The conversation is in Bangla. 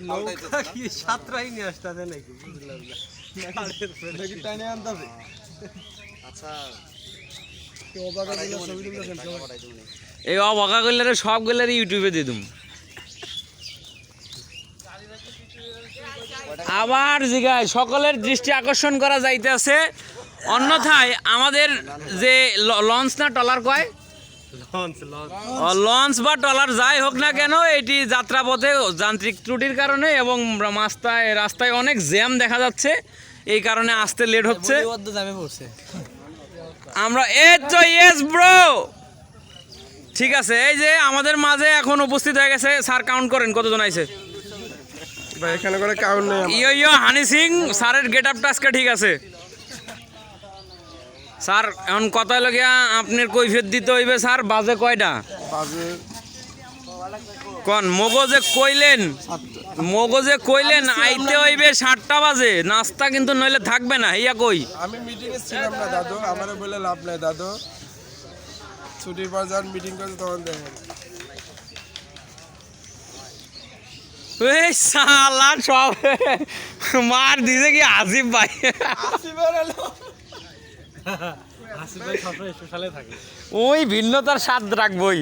নৌকা কি সাতরাই নিয়ে আসতে নাকি? বুঝলাম নাকি টাইনে আচ্ছা। এই অবাকা করলে সব গেলে ইউটিউবে দিয়ে দিম। আবার জিগায় সকলের দৃষ্টি আকর্ষণ করা যাইতেছে। অন্যথায় আমাদের যে ল- লঞ্চ না টলার কয়? লঞ্চ বা ট্রলার যাই হোক না কেন এটি যাত্রাপথে যান্ত্রিক ত্রুটির কারণে এবং রাস্তায় রাস্তায় অনেক জ্যাম দেখা যাচ্ছে। এই কারণে আসতে লেট হচ্ছে। আমরা তো ইয়েস ব্রো ঠিক আছে এই যে আমাদের মাঝে এখন উপস্থিত হয়ে গেছে স্যার কাউন্ট করেন কতজন আইছে? ভাই এখানে করে কাউন্ট নেই আমার। ইয়ো ইয়ো হানি সিং স্যারের গেট আপটা আজকে ঠিক আছে। স্যার এখন কত লগিয়া আপনার কৈফিয়ত দিতে হইবে স্যার বাজে কয়টা? বাজে। কন মগজে কইলেন? মগজে কইলেন আইতে হইবে সাতটা বাজে নাস্তা কিন্তু নইলে থাকবে না ইয়া কই? আমি মিটিং এ ছিলাম না দাদু। আমারও বলে লাভ নাই দাদু। ছুটির পর যখন মিটিং করছে তখন দেখেন এই সালা সব মার দিছে কি আসিফ ভাই? ওই ভিন্নতার স্বাদ রাখবই।